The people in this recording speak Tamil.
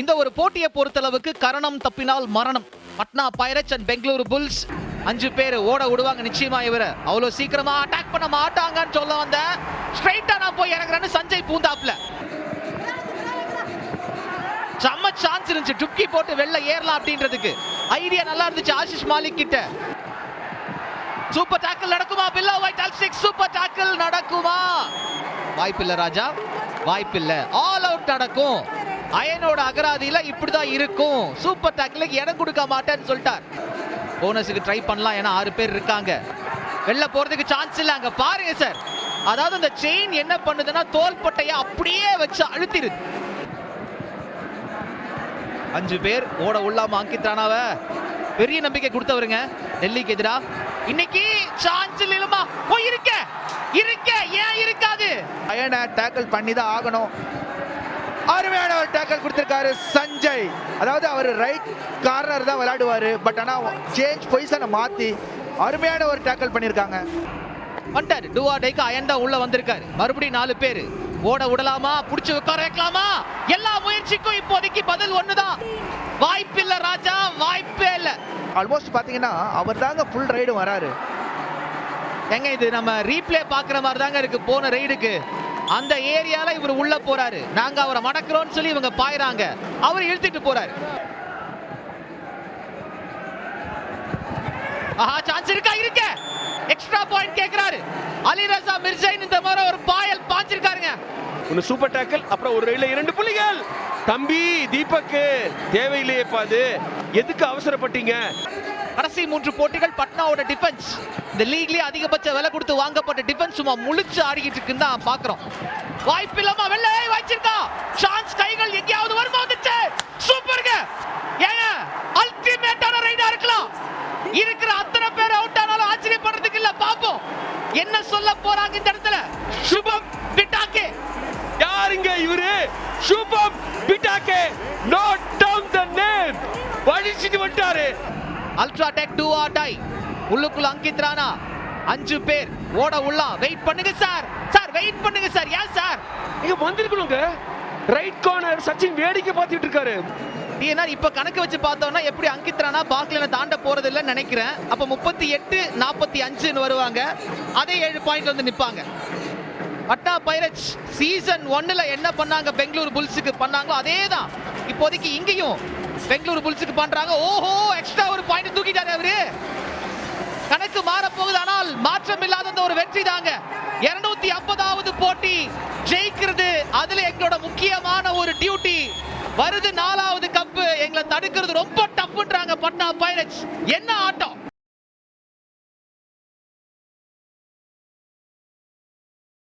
இந்த ஒரு போட்டியை பொறுத்தளவுக்கு கரணம் தப்பினால் மரணம். Patna Pirates and Bengaluru Bulls. அஞ்சு பேர் ஓட விடுவாங்க நிச்சயமா இவர. அவ்வளவு சீக்கிரமா அட்டாக் பண்ண மாட்டாங்கன்னு சொல்ல வந்த. ஸ்ட்ரைட்டா நான் போய் இறங்குறேன்னு சஞ்சய் பூந்தாப்ல செம்ம சான்ஸ் இருந்துச்சு. டுக்கி போட்டு வெளில ஏறலாம் அப்படின்றதுக்கு. ஐடியா நல்லா இருந்துச்சு ஆஷிஷ் மாலிக் கிட்ட. சூப்பர் டாக்கிள் நடக்குமா? பில்லா white all six super tackle நடக்குமா? வாய்ப்பில்லை ராஜா. வாய்ப்பில்லை. ஆல் அவுட் நடக்கும். அயனோட அகராதியெல்லாம் இப்படி தான் இருக்கும் சூப்பர் டேக்கிலுக்கு இடம் கொடுக்க மாட்டேன்னு சொல்லிட்டார். போனஸுக்கு ட்ரை பண்ணலாம் ஏன்னா ஆறு பேர் இருக்காங்க. வெளில போகிறதுக்கு சான்ஸ் இல்லை அங்கே. பாருங்க சார் அதாவது அந்த செயின் என்ன பண்ணுதுன்னா தோல்பட்டையை அப்படியே வச்சு அழுத்திடுது அஞ்சு பேர் ஓட உள்ளாம அங்கித் ராணாவ பெரிய நம்பிக்கை கொடுத்தவருங்க. டெல்லிக்கு எதிரா. இன்னைக்கு சான்ஸ் இல்லமா போய் இருக்க. இருக்க. ஏன் இருக்காது? அயனை டேக்கிள் பண்ணி தான் ஆகணும். அருமையான ஒரு டேக்கிள் கொடுத்திருக்காரு சஞ்சய். அதாவது அவர் ரைட் கார்னர் தான் விளையாடுவாரு. பட் ஆனா சேஞ்ச் பொசிஷனை மாத்தி அருமையான ஒரு டேக்கிள் பண்ணியிருக்காங்க வந்துட்டாரு டுவா டைக்கு அயன் தான் உள்ள வந்திருக்காரு. மறுபடியும் நாலு பேர். ஓட விடலாமா? புடிச்சு உட்கார வைக்கலாமா? எல்லா முயற்சிக்கும் இப்போதைக்கு பதில் ஒண்ணுதான். வாய்ப்பில்ல ராஜா வாய்ப்பே இல்ல. ஆல்மோஸ்ட் பாத்தீங்கன்னா அவர் தாங்க ஃபுல் ரைடு வராரு. எங்க இது? நம்ம ரீப்ளே பாக்குற மாதிரி தாங்க இருக்கு. போன ரைடுக்கு அந்த ஏரியால இவர் உள்ள போறாரு. நாங்க அவரை மடக்கிறோம்னு சொல்லி இவங்க பாயறாங்க. அவர் இழுத்துட்டு போறாரு. ஆஹா சான்ஸ் இருக்கா? இருக்க. எக்ஸ்ட்ரா பாயிண்ட் கேக்குறாரு. அலி ரசா மிர்சைன் இந்த மாதிரி ஒரு பாயல் பாஞ்சிருக்காருங்க. ஒன்னு சூப்பர் டேக்கிள் அப்புறம் ஒரு ரயில இரண்டு புள்ளிகள். தம்பி தீபக்கு தேவையில்லையே பாது எதுக்கு அவசரப்பட்டீங்க? கடைசி மூன்று போட்டிகள் பட்னாவோட டிஃபென்ஸ் இந்த லீக்லயே அதிகபட்ச விலை கொடுத்து வாங்கப்பட்ட டிஃபென்ஸ் சும்மா முழிச்சு ஆடிக்கிட்டு இருக்குன்னு தான் பாக்குறோம் வாய்ப்பு இல்லாம வெளில ஏய் வச்சிருக்கா சான்ஸ் கைகள் எங்கேயாவது வருமா வந்துச்சு? சூப்பருங்க ஏங்க அல்டிமேட்டான ரைடா இருக்கலாம். இருக்கிற அத்தனை பேர் அவுட் ஆனாலும் ஆச்சரியப்படுறதுக்கு இல்ல பாப்போம் என்ன சொல்ல போறாங்க இந்த இடத்துல? சுபம் பிட்டாக்கே. யாருங்க இவரு? Shubham Pitake. Note down the name வழிச்சிட்டு வந்துட்டாரு. அல்ட்ரா டெக் டூ ஆர் டை உள்ளுக்குள்ள அங்கித் ராணா அஞ்சு பேர் ஓட உள்ளா. வெயிட் பண்ணுங்க சார் சார் வெயிட் பண்ணுங்க சார் ஏன் சார் இங்க வந்திருக்கணுங்க. ரைட் கார்னர் சச்சின் வேடிக்கை பார்த்துட்டு இருக்காரு. ஏன்னா இப்ப கணக்கு வச்சு பார்த்தோம்னா எப்படி அங்கித் ராணா பாக்லின தாண்ட போறது இல்லைன்னு நினைக்கிறேன். அப்ப முப்பத்தி எட்டு நாற்பத்தி அஞ்சுன்னு வருவாங்க. அதே ஏழு பாயிண்ட் வந்து நிப்பாங்க. பட்டா பைரட்ஸ் சீசன் ஒன்னுல என்ன பண்ணாங்க? பெங்களூரு புல்ஸுக்கு பண்ணாங்களோ அதே தான் இப்போதைக்கு இங்கேயும் பெங்களூர் புல்ஸுக்கு பண்றாங்க. ஓஹோ எக்ஸ்ட்ரா ஒரு பாயிண்ட் தூக்கிட்டாரு அவரு. கணக்கு மாற போகுது ஆனால் மாற்றம் இல்லாத அந்த ஒரு வெற்றி தாங்க. இருநூத்தி ஐம்பதாவது போட்டி ஜெயிக்கிறது. அதுல எங்களோட முக்கியமான ஒரு டியூட்டி வருது நாலாவது கப்பு எங்களை தடுக்கிறது ரொம்ப டஃப்ன்றாங்க பட்னா பைரட்ஸ் என்ன ஆட்டம்?